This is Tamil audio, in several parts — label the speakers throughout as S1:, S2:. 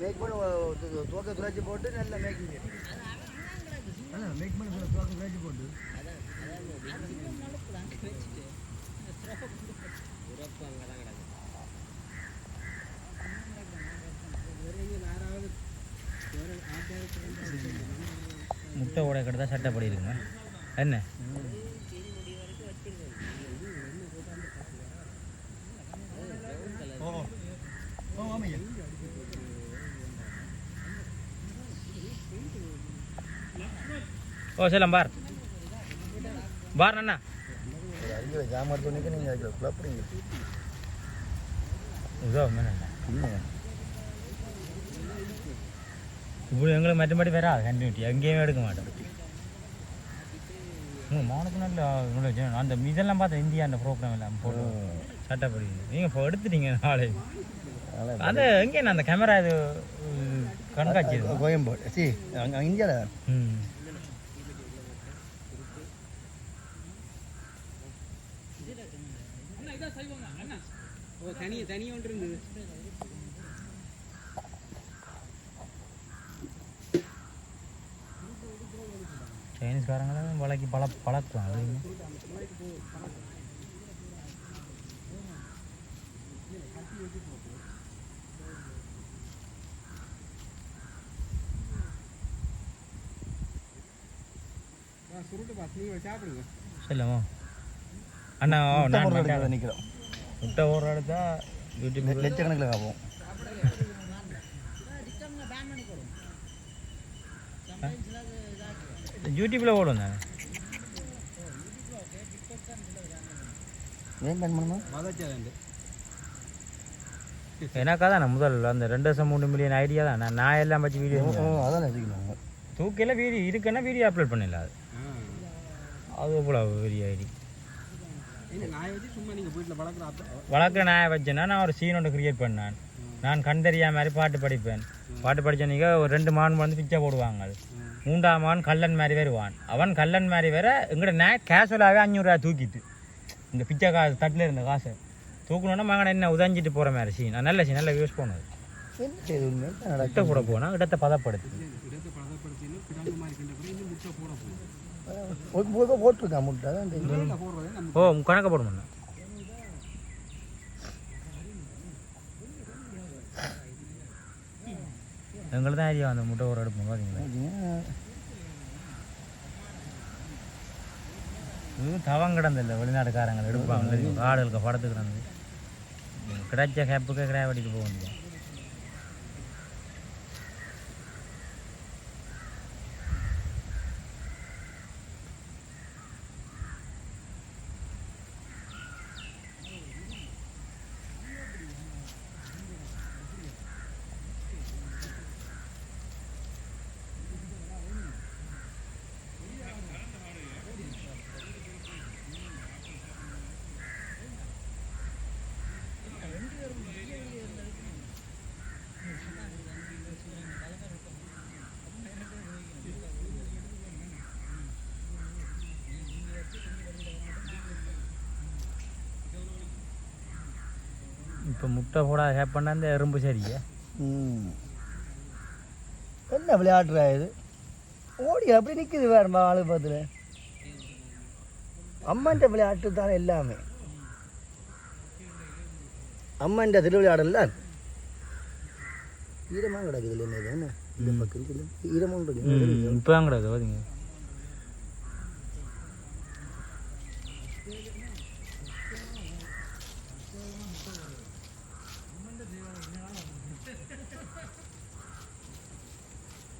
S1: மேக் பண்ண தோக்க துராட்சி போட்டு நல்லா மேக்கிங் அதான் மேக் பண்ண தோக்க துராட்சி போட்டு.
S2: முட்டை ஓட கிட்ட சட்டப்படி இருக்குங்க என்ன?
S1: ஓ
S2: செல்லம் பார் பார் அண்ணா இப்படி எங்களுக்கு மற்றபடி வராது கண்டினியூட்டி. எங்கேயுமே எடுக்க மாட்டோம். உங்கள் மௌனுக்கு நல்ல இவ்வளோ ஜனம். அந்த இதெல்லாம் பார்த்தா இந்தியா அந்த ப்ரோக்ராம் எல்லாம் போட்டு சட்டப்படி நீங்கள் இப்போ எடுத்துட்டீங்க நாளை. அந்த எங்கே அந்த கேமரா இது கண்காட்சி
S1: கோயம்பேடு. சி அங்கே இந்தியாவில்
S2: ம்.
S3: தனி தனி ஒன்று இருந்தது.
S2: சைனீஸ்காரங்களும் வழக்கி பழ பழக்கம் அது செல்லமோ அண்ணா நான்
S1: நிற்கிறோம்
S2: முட்டை ஒரு எடுத்தா யூடியூப்
S1: லட்சக்கணக்கில் ஆகும்
S2: யூடியூப்பில் ஓடும் தானே?
S1: ஏன் பேன் பண்ணணும்?
S2: எனக்கா தானே முதல் அந்த ரெண்டு வருஷம் மூணு மில்லியன் ஐடியா தான். நான் நான் எல்லாம் வச்சு வீடியோ
S1: ஓ அதான் வச்சுக்கணும்
S2: தூக்கில வீடியோ இருக்குன்னா வீடியோ அப்லோட் பண்ணல அது. அது எவ்வளோ பெரிய ஐடி வழக்கில் நான் வச்சேன்னா நான் ஒரு சீன் ஒன்று கிரியேட் பண்ணேன். நான் கண்டறியா மாதிரி பாட்டு படிப்பேன். பாட்டு படித்தனிக்க ஒரு ரெண்டு மான் வந்து பிச்சை போடுவாங்க மூன்றாம் மான் கல்லன் மாதிரி வருவான். அவன் கல்லன் மாதிரி வேற எங்கட நான் கேஷுவலாகவே அஞ்சூறுரூவா தூக்கிட்டு. இந்த பிச்சை காசு தட்டில் இருந்த காசை. தூக்கணுன்னா மகனை என்ன உதஞ்சிட்டு போகிற மாதிரி சீன் நல்ல சீன் நல்லா யூஸ்
S1: உண்மை?
S2: முட்டை கூட போனால் இடத்தை பதப்படுத்து.
S1: போட்டு போட்டிருக்கான் முட்டை. தெரியும்.
S3: நம்ம
S2: ஓ கணக்க போடுமண்ணா எங்களுக்கு தான் ஐடியா அந்த முட்டை ஒரு எடுப்போம் பார்த்தீங்களா இது தவம் கிடந்தில்ல வெளிநாட்டுக்காரங்க எடுப்பாங்க. தெரியும் காடுகளுக்கு படத்து கிடந்து கிடைச்ச கேப்புக்கு கிடாவடிக்கு போக முடியும் இப்போ முட்டை போட ஹேப் பண்ண அந்த எறும்பு சரியா.
S1: என்ன விளையாடுறா இது? ஓடி அப்படி நிற்குது வேறு ஆளு பார்த்துல அம்மன்ட்ட விளையாட்டு தானே எல்லாமே. அம்மன்ட்ட திருவிளையாடல ஈரமாக கிடக்குது இல்லை என்ன? இந்த பக்கம் இருக்குது. ஈரமும் இருக்கு
S2: இப்போ தான் கிடக்கு பார்த்தீங்க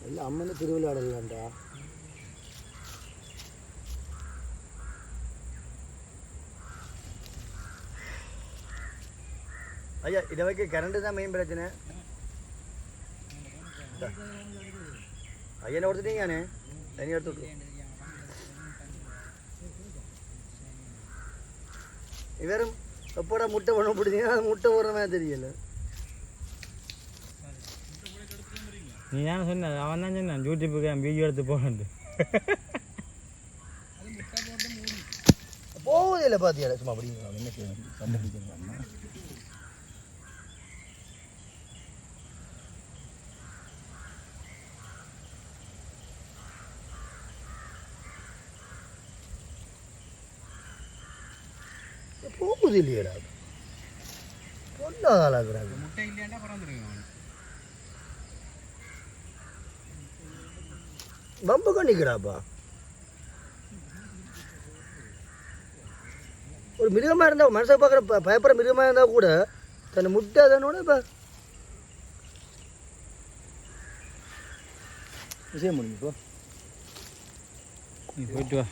S1: இல்லை அம்மன் திருவிளையாடலாம்டா ஐயா இதை வைக்க கரண்ட் தான் மெயின் பிரச்சனை. இந்தா. கொடுத்துட்டீங்க யானே தனி எடுத்து இவரும் எப்போடா முட்டை பண்ண பிடிச்சிங்க அது முட்டை போடுற மாதிரி தெரியல.
S2: நீ தான் சொன்ன அவன் தான் சொன்னான் யூடியூப்புக்கு என் வீடியோ எடுத்து போகணும்
S1: போகுது இல்லை சும்மா அப்படி என்ன செய்யணும் கண்டுபிடிக்கிறாங்க போகுது இல்லையடா
S3: பொண்ணாக ஆளாகிறாங்க
S1: பம்புக்கா நிற்கிறாப்பா ஒரு மிருகமாக இருந்தால் மனசை பார்க்குற பயப்படுற மிருகமாக இருந்தால் கூட தன்னை முட்டை அதனோட இப்போ விஷயம் முடிஞ்சு இப்போ
S2: நீ போயிட்டு வா.